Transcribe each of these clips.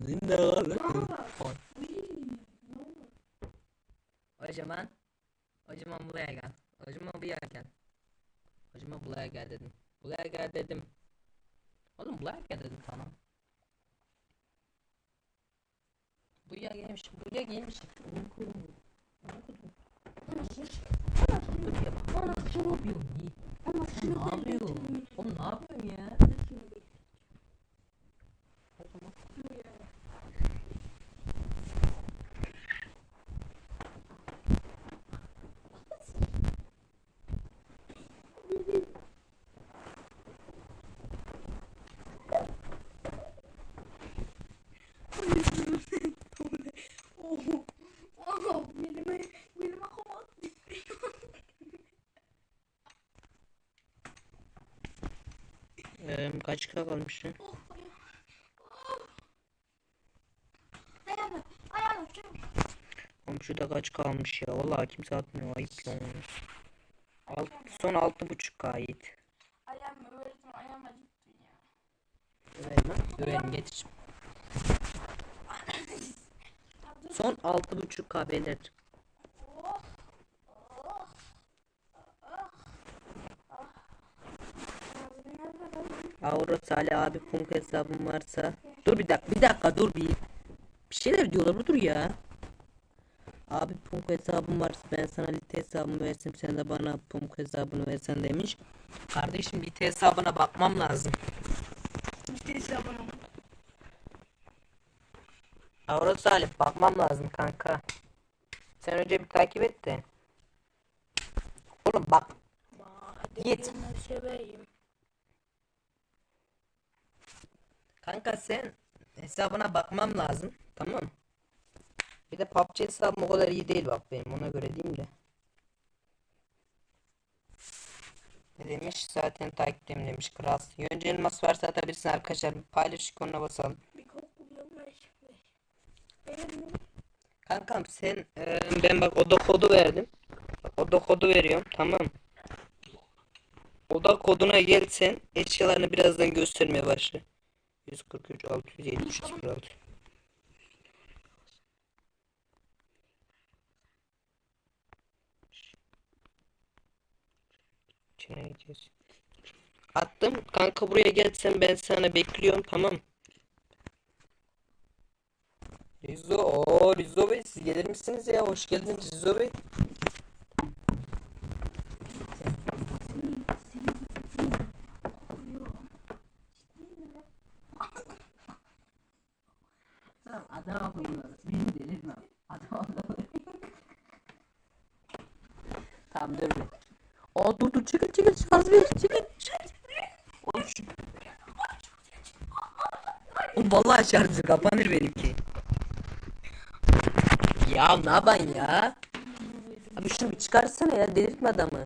Zindagalı. O zaman o zaman buraya gel. O zaman buraya gel. O zaman buraya gel dedim. Buraya gel dedim. Oğlum buraya gel dedim tamam. Buraya gelmiş. Buraya gelmiş. Dur ya bak. Ne yapıyorsun Yiğit? Ne yapıyorsun? Oğlum ne yapıyorsun ya? Ee, kaç kilo kalmış lan? Ayağım, ayağım. Oğlum şurada kaç kalmış ya? Vallahi kimse atmıyor. Ayıp. Alt, son altı buçuk kayıt. Öğren getir. Son altı buçuk kabeler. Oh, Avro Salih abi punk hesabım varsa. Dur bir dakika bir dakika dur bir. Bir şeyler diyorlar bu dur ya. Abi punk hesabım varsa ben sana lite hesabımı versem sen de bana punk hesabını versen demiş. Kardeşim lite hesabına bakmam lazım. İşte abone ol. Avro Salih bakmam lazım kanka. Sen önce bir takip et de. Oğlum bak. Git. Kanka sen hesabına bakmam lazım. Tamam. Bir de PUBG hesabım o kadar iyi değil bak benim ona göre diyeyim de. Ne demiş? Zaten takipteyim demiş kral. Yonca elmas varsa atabilirsin arkadaşlar. Paylaş ikonuna basalım. Bir kok buluyorum ben şimdi. Benim Kankam sen e, ben bak oda kodu verdim. Oda kodu veriyorum tamam. Oda koduna gel sen eşyalarını birazdan göstermeye başla. 143 670 06 İçine gideceğiz. Attım kanka buraya gelsen ben sana bekliyorum tamam. Rizzo, o Rizzo Bey siz gelir misiniz ya? Hoş geldiniz Rizzo Bey. Tamam adama koyuyoruz. Beni delirtme. Adama Tamam dur. Aa dur dur çekil çekil şarj ver çekil. Oğlum şu. Oğlum vallahi şarjı kapanır benimki. Ya ne yapayım ya? Abi şunu bir çıkarsana ya delirtme adamı.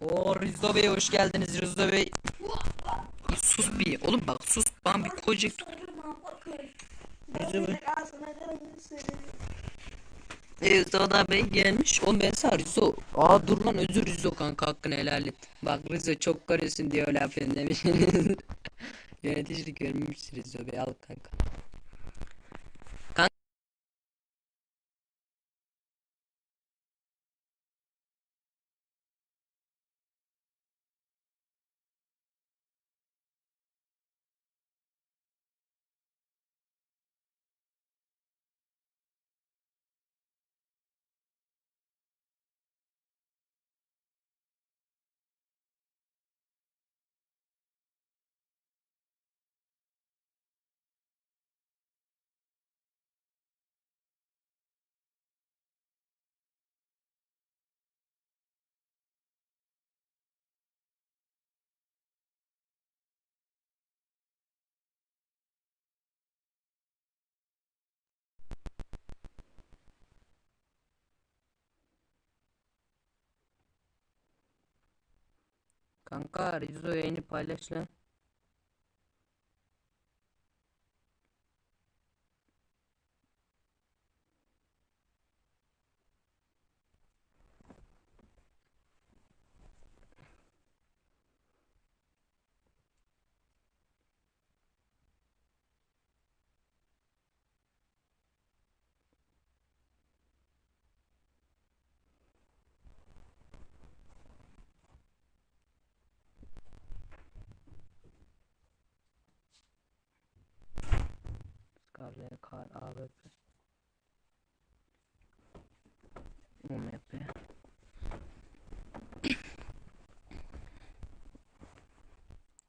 Oo Rizzo Bey hoş geldiniz Rizzo Bey. Bir sus bir. Oğlum bak sus koca. Sorma bakın. Rizzo Bey. Gelmiş. Oğlum ben sana Rizzo. Aa dur lan özür Rizzo kanka hakkını helal et. Bak Rizzo çok karıyorsun diyor laf demiş. Yöneticilik görmemiş Rizzo Bey al kanka. Kanka Rizzo yayını paylaş lan. Kar, AWP. UMP.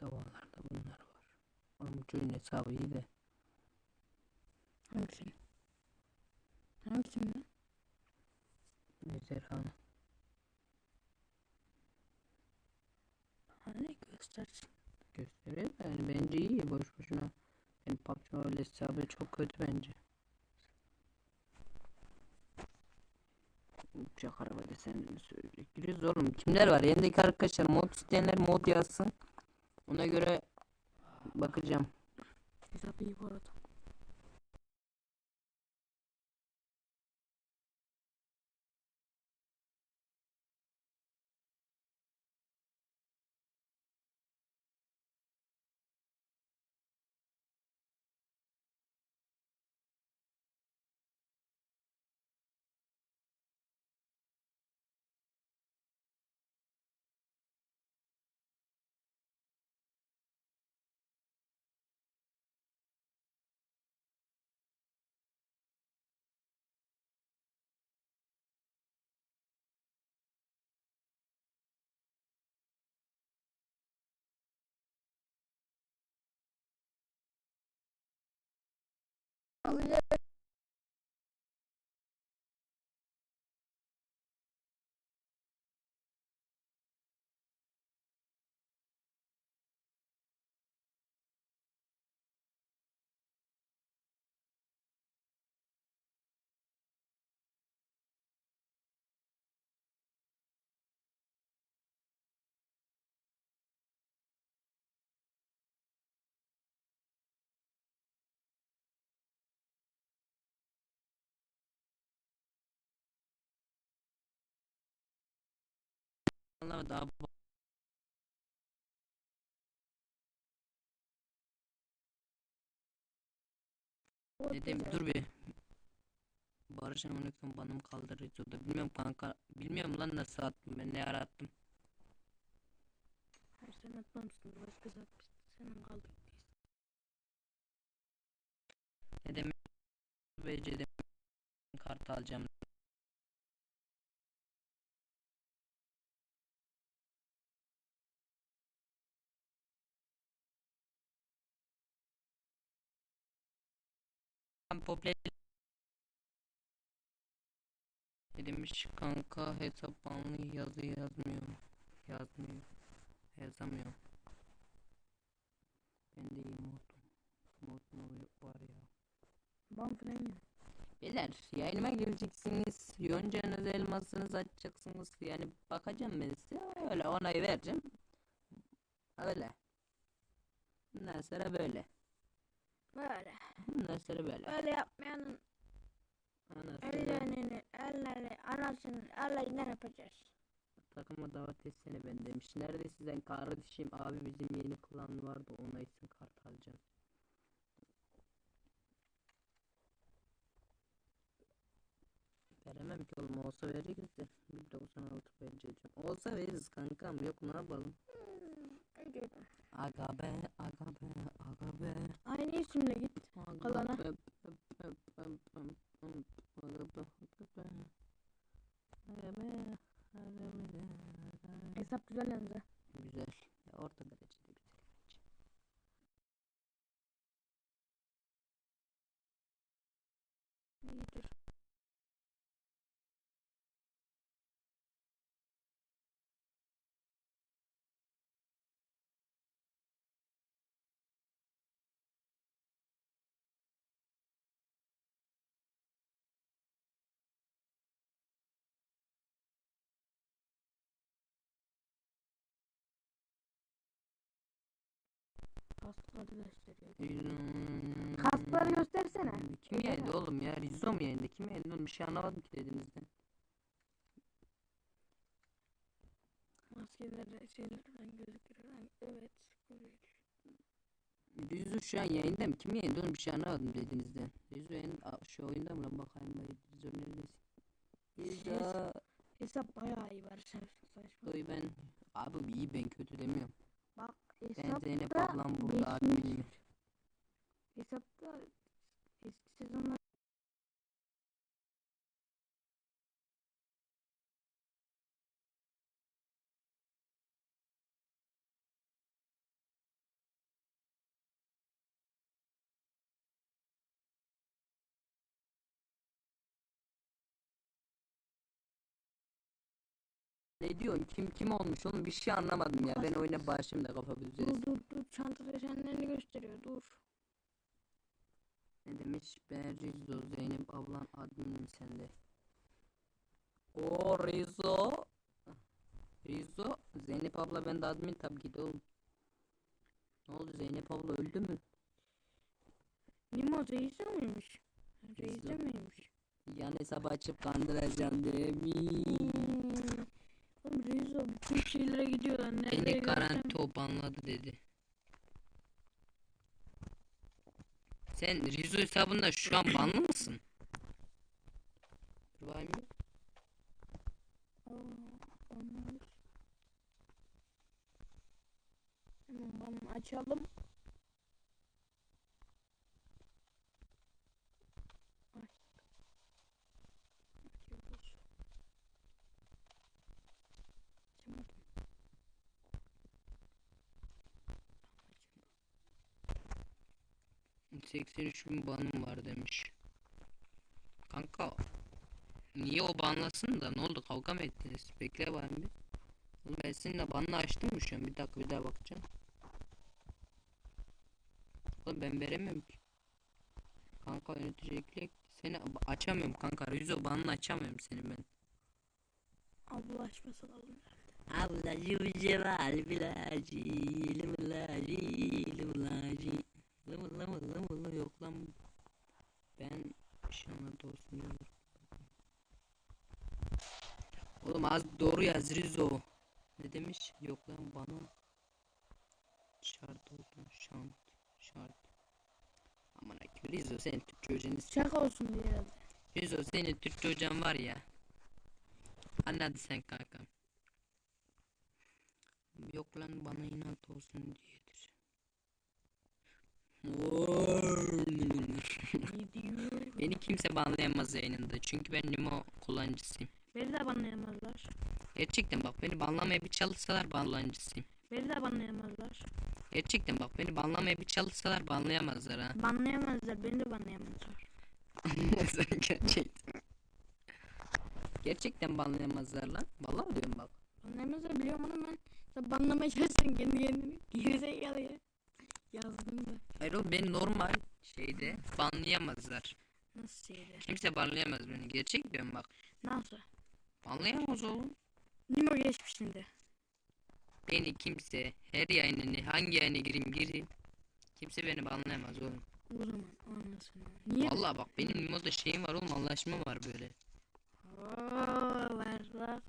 Davalarda bunlar var. Ama çocuğun hesabı iyi de. Hangisini? Hangisini? Ejderhanı. Hani göstersin. gösteriyor. Yani bence iyi boş boşuna. Benim Hesabı çok kötü bence. Uçak araba desenlerini söyleyecek. Giriyoruz oğlum. Kimler var? Yanındaki arkadaşlar mod isteyenler mod yazsın. Ona göre bakacağım. Hesap iyi bu. alacağız. Allah daha Dedim dur bir. Barış Amenik'ten banım kaldı Rizzo'da. Bilmiyorum kanka. Bilmiyorum lan nasıl attım ben ne ara attım. Hayır sen atmamışsın. Başkası atmıştı. Senin kaldı. Ne demek? BC'de kart alacağım. Popüler demiş kanka hesap banlı yazı yazmıyor. Yazmıyor. Yazamıyor. Ben de iyi modum. Mod mu var ya. Ban ya. Beyler yayınıma gireceksiniz. Yoncanız elmasınızı açacaksınız. Yani bakacağım ben size. Öyle onayı vereceğim. Öyle. Bundan sonra böyle. Böyle. Sonra böyle. Öyle yapmayanın ellerini, elleri, anasını, ellerinden yapacağız. takıma davet etsene ben demiş. Nerede sizden kardeşim abi bizim yeni klan vardı ona isim kart alacağım. Veremem ki oğlum olsa veririz de. 196 vereceğim. Olsa veririz kankam yok ne yapalım. Aga be aga be aga be. Aynı isimle git. Kalana. be, be, Kasları gösteriyor. Kasları göstersene. Kim yendi oğlum ya? Rizzo mu yendi? Kim yendi oğlum? Bir şey anlamadım ki dediğinizden. Maskeleri şeylerden gözüküyor. Yani Evet. Rizzo şu an yayında mı? Kim yendi oğlum? Bir şey anlamadım dediğinizden. Rizzo. Aa, şu oyunda mı lan bakayım. Rizzo neredesin? Rizzo. Hesap bayağı iyi var. Saçma. Oy ben. Abi iyi ben kötü demiyorum. Bak hesapta Zeynep ablam burada geçmiş. bilmiyor. Hesapta Siz onları Ne diyorsun? Kim kim olmuş oğlum? Bir şey anlamadım ya. Ben oyuna başlayayım da kafa bulacağız. dur dur dur çanta desenlerini gösteriyor dur. Ne demiş? Ben Rizzo, Zeynep ablan adminim sende. O Rizzo. Rizzo, Zeynep abla ben de admin tabii ki de oğlum. Ne oldu Zeynep abla öldü mü? Nimo Reis'e miymiş? Reis'e. miymiş? Yan hesabı açıp kandıracağım demiş. O bütün şeylere gidiyorlar. Nereye Beni o banladı dedi. Sen Rizzo hesabında şu an banlı mısın? Aa, onlar. Hemen açalım. 83 bin banım var demiş. Kanka niye o banlasın da ne oldu kavga mı ettiniz? Bekle var bir. Oğlum ben seninle banla açtım mı şu an? Bir dakika bir daha bakacağım. Oğlum ben veremiyorum ki. Kanka yönetici ekle. Seni açamıyorum kanka. Rizzo banını açamıyorum seni ben. Abla açması lazım. Ablacı ceval bilacı limulacı limulacı limul limul limul yok lan ben şanlı olsun diyorum. Oğlum az doğru yaz Rizzo. Ne demiş? Yok lan bana şart oldu şant şart. Aman akı Rizzo senin Türkçe hocanı Şaka olsun diye herhalde. Rizzo senin Türkçe hocan var ya. Anladın sen kanka. Yok lan bana inat olsun diyedir. Diyor? Beni kimse banlayamaz yayınında çünkü ben Nimo kullanıcısıyım. Beni de banlayamazlar. Gerçekten bak beni banlamaya bir çalışsalar banlancısıyım. Beni de banlayamazlar. Gerçekten bak beni banlamaya bir çalışsalar banlayamazlar ha. Banlayamazlar. Beni de banlayamazlar. Sen gerçekten. Gerçekten banlayamazlar lan. Vallahi diyorum bak. Banlayamazlar biliyorum ama ben sen banlamaya çalışsın kendi kendini. Gerizekalı ya. Yazdım da. Hayır oğlum beni normal şeyde banlayamazlar. Nasıl şeyler? Kimse banlayamaz beni. Gerçek diyorum bak. Nasıl? Banlayamaz oğlum. Nimo geçmişinde. Beni kimse her yayınını hangi yayına gireyim gireyim. Kimse beni banlayamaz oğlum. O zaman anlasın. Niye? Vallahi bak benim Nimo'da şeyim var oğlum anlaşma var böyle. Oo, bak.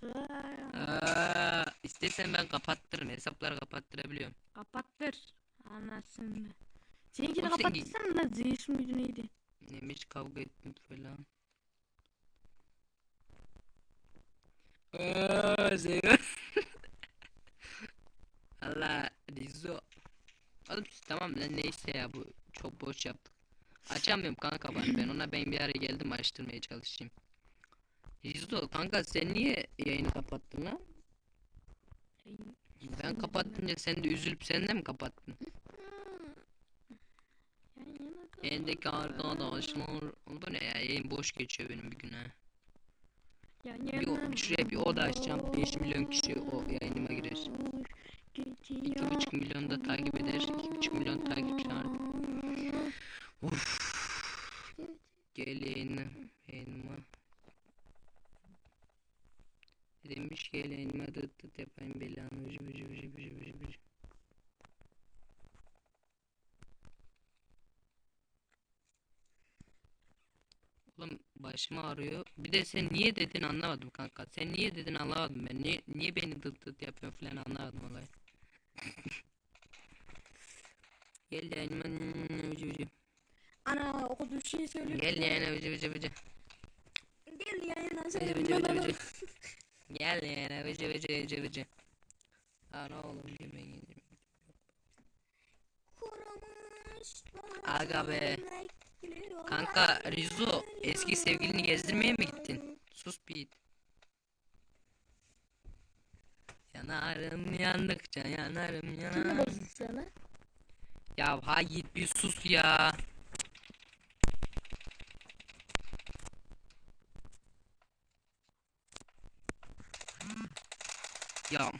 Aa, istersen ben kapattırırım. Hesapları kapattırabiliyorum. Kapattır. Anlasın. Seninkini kapattırsan da Zeus muydu neydi? Neymiş kavga ettim falan. Aa, Zeynep. Allah Rizzo. Oğlum tamam lan neyse ya bu çok boş yaptık. Açamıyorum kanka ben. Ben ona ben bir ara geldim açtırmaya çalışayım. Rizzo kanka sen niye yayını kapattın lan? Ben kapattınca sen de üzülüp sen de mi kapattın? Elindeki arkadaşlar. Bu ne ya? Yayın boş geçiyor benim bir gün ha. Bir, şuraya bir oda açacağım. 5 milyon kişi o yayınıma girer. 2,5 milyon da takip eder. 2,5 milyon takipçi var. Uf. Gelin elma. Demiş gel elma dıt dıt yapayım belanı vıcı vıcı vıcı vıcı vıcı vıcı. Oğlum başım ağrıyor. Bir de sen niye dedin anlamadım kanka. Sen niye dedin anlamadım ben. Niye, niye beni dıt dıt yapıyorsun falan anlamadım olay. Gel elma vıcı vıcı. Ana o kadar şey söylüyor. Gel yani vıcı vıcı vıcı. Gel yayına Vıcı söyle. vıcı vıcı vıcı. Gel yani vıcı vıcı vıcı vıcı. Lan oğlum yemeğin. Kurumuş Aga be. Kanka Rizu eski sevgilini gezdirmeye mi gittin? Sus bir. Yanarım yandıkça yanarım yanarım. bozmuş sana? Ya hayır bir sus ya. Ya.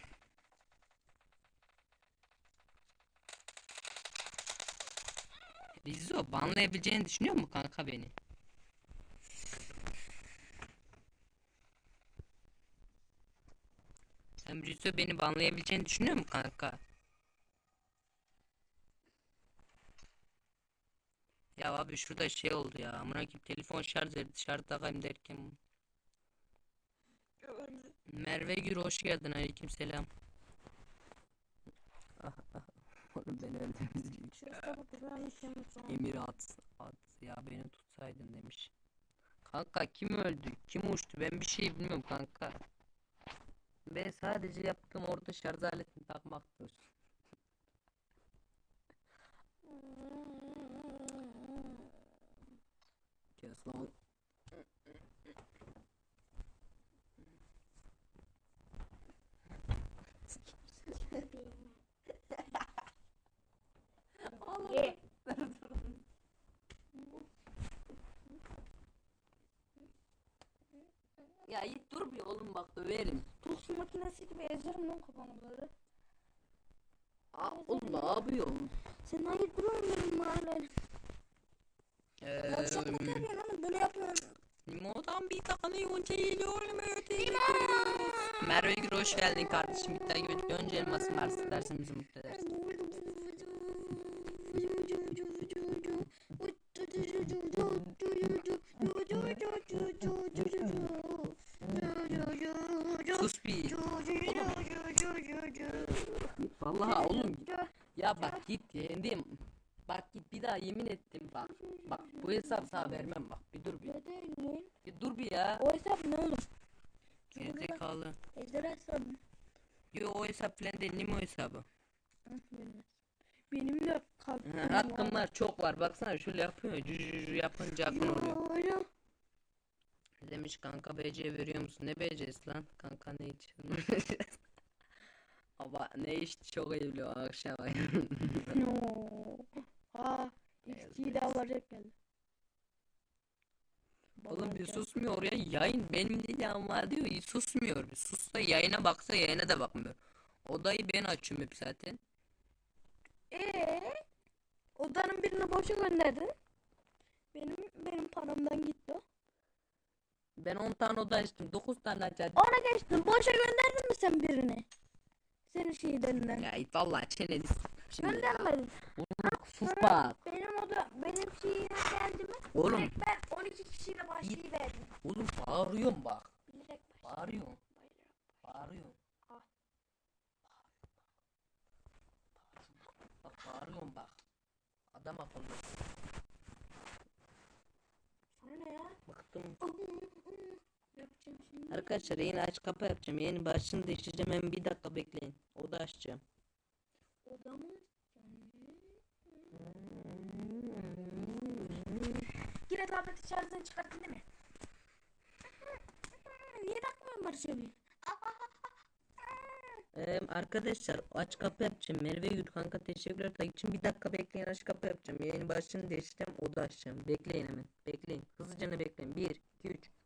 Rizzo banlayabileceğini düşünüyor mu kanka beni? Sen Rizzo beni banlayabileceğini düşünüyor mu kanka? Ya abi şurada şey oldu ya. Amına koyayım telefon şarj edildi. Şarj takayım derken. Merve Gür hoş geldin. Aleyküm selam. Ah, ah. Oğlum beni öldürdünüz. Emir at. At ya beni tutsaydın demiş. Kanka kim öldü? Kim uçtu? Ben bir şey bilmiyorum kanka. Ben sadece yaptığım orada şarj aletini takmaktır. Kes lan. Ye. Ya git dur bir oğlum bak döverim. Tost makinesi gibi ezerim lan kafanı böyle. Aa, oğlum ne yapıyorsun? Sen hayır. Eee, Yavşak mı yapıyorsun oğlum böyle yapıyorsun. Limodan bir tane yonca geliyorum Merve Gür hoş geldin kardeşim. Bir et. Önce elması varsa dersin bizi mutlu edersin. Sus bir. Vallahi oğlum. Ya bak git yendim. Bak git bir daha yemin ettim bak. Bak bu hesap sana vermem bak. Bir dur bir. Bir dur bir ya. O hesap ne oğlum? Gerizekalı. Ejderha hesabı. Yo o hesap falan değil Nimo hesabı. Benim de kalktım. Ha, Hakkım çok var. Baksana şöyle yapıyor. Cücücü yapınca akın oluyor. Demiş kanka BC veriyor musun? Ne BC'si lan? Kanka ne içiyorsun? Ama ne içti çok evli o akşam. No. Aa, XG daha varacak geldi. Oğlum bir susmuyor ya. Yayın benim değil ama diyor. Hiç susmuyor. Bir sus da yayına baksa yayına da bakmıyor. Odayı ben açıyorum hep zaten. Ee, odanın birini boşa gönderdin. Benim benim paramdan gitti o. Ben 10 tane oda açtım. 9 tane açardım. Ona geçtim. Boşa gönderdin mi sen birini? Senin şeylerinden. Ya it vallahi çeneni s- şimdi. Göndermedin. Oğlum sus bak. Benim oda benim şeyime geldi mi? Oğlum. Direkt ben 12 kişiyle başlayıverdim. Oğlum bağırıyorum bak. Direkt Bağırıyorum. Bağırıyorum. Ah. Bak bağırıyorum bak. Sana ne ya? Bıktım. Yapacağım şimdi. Arkadaşlar yeni aç kapı yapacağım. Yeni başını değiştireceğim. Hemen bir dakika bekleyin. Oda açacağım. Oda mı? Yine tableti şarjdan çıkarttın değil mi? Niye takmıyorsun Barış abi? Arkadaşlar aç kapı yapacağım. Merve Gül kanka teşekkürler. Takipçim bir dakika bekleyin aç kapı yapacağım. Yeni başını değiştireceğim. Oda açacağım. Bekleyin hemen. Bekleyin. Hızlıca bekleyin. 1, 2, 3.